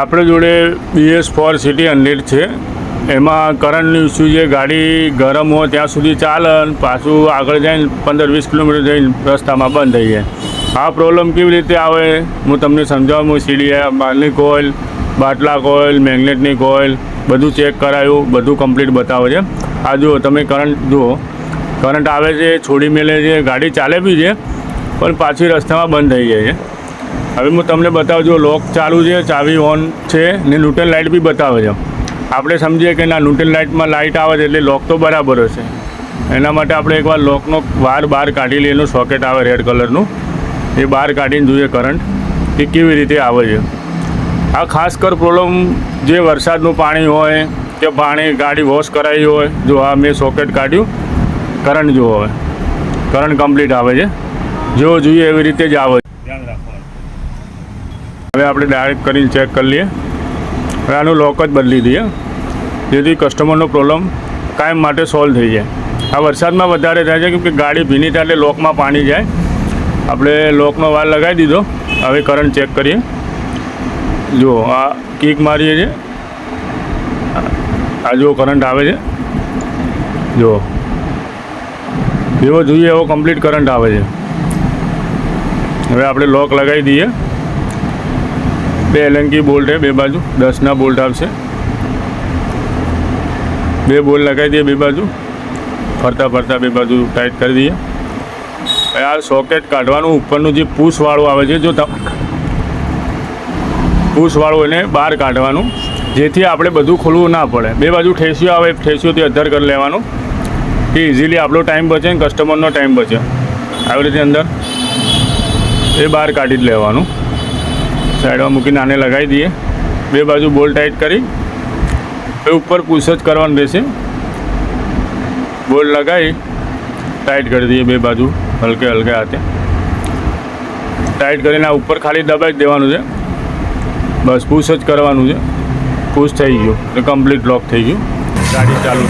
આપણે જોડે BS four city hundred છે. એમાં કરંટનું ઇસ્યુ છે, ગાડી ગરમ હોય ત્યાં સુધી ચાલે પાછું આગળ જઈને પંદર વીસ કિલોમીટર જઈને રસ્તામાં બંધ થઈ જાય. આ પ્રોબ્લેમ કેવી રીતે આવે? હું તમને સમજાવું, હું સીડી માલની કોઇલ બાટલા કોઇલ મેગ્નેટની કોઇલ બધું ચેક કરાયું, બધું કમ્પ્લીટ બતાવે છે. આ જુઓ, તમે કરંટ જુઓ. કરંટ આવે છે, છોડી મેલે છે, ગાડી ચાલે બી છે, પણ પાછી રસ્તામાં બંધ થઈ જાય છે. હવે હું તમને બતાવું છું લોક ચાલુ છે, ચાવી ઓન છે, ને ન્યુટન લાઇટ બી બતાવે છે. આપણે સમજીએ કે ના ન્યુટન લાઇટમાં લાઇટ આવે છે એટલે લોક તો બરાબર હશે. એના માટે આપણે એકવાર લોકનો વાર બહાર કાઢી લઈએ, એનું સોકેટ આવે રેડ કલરનું એ બહાર કાઢીને જોઈએ કરંટ એ કેવી રીતે આવે છે. આ ખાસ કર પ્રોબ્લેમ જે વરસાદનું પાણી હોય, કે પાણી ગાડી વોશ કરાવી હોય, જો આ મેં સોકેટ કાઢ્યું કરંટ જુઓ હવે કરંટ કમ્પ્લીટ આવે છે. જેવો જોઈએ એવી રીતે જ આવે હવે આપણે ડાયરેક્ટ કરીને ચેક કરી લઈએ. હવે આનું લોક જ બદલી દઈએ. જેથી કસ્ટમરનો પ્રોબ્લેમ કાયમ માટે સોલ્વ થઈ જાય. આ વરસાદમાં વધારે થાય છે કેમ કે ગાડી ભીની થાય એટલે લોકમાં પાણી જાય. આપણે લોકનો વાર લગાવી દીધો. હવે કરંટ ચેક કરીએ. જુઓ, આ કિક મારીએ છે આ જુઓ કરંટ આવે છે. જુઓ. જેવો જોઈએ એવો કમ્પ્લીટ કરંટ આવે છે. હવે આપણે લોક લગાવી દઈએ. બે એલંકી બોલ્ટ છે બે બાજુ. દસના બોલ્ટ આવશે. બે બોલ્ટ લગાવી દઈએ બે બાજુ. ફરતા ફરતા બે બાજુ ટાઈટ કરી દઈએ. આ સોકેટ કાઢવાનું ઉપરનું જે પૂસવાળું આવે છે, જો પૂસવાળું એને બહાર કાઢવાનું, જેથી આપણે બધું ખોલવું ના પડે. બે બાજુ ઠેસીઓ આવે, ઠેસીઓથી અધર કરી લેવાનું, કે ઇઝીલી આપણો ટાઈમ બચે કસ્ટમરનો ટાઈમ બચે. આવી રીતે અંદર એ બહાર કાઢી જ લેવાનું. સાઈડમાં મૂકીને આને લગાવી દઈએ. બે બાજુ બોલ ટાઈટ કરી. એ ઉપર પૂછ જ કરવાનું રહેશે. બોલ લગાવી, ટાઈટ કરી દઈએ બે બાજુ, હલકે હલકે હાથે. ટાઈટ કરીને આ ઉપર ખાલી દબાઈ જ દેવાનું છે. બસ પુશ જ કરવાનું છે. પુશ થઈ ગયું. કમ્પ્લીટ લોક થઈ ગયું. ગાડી ચાલુ.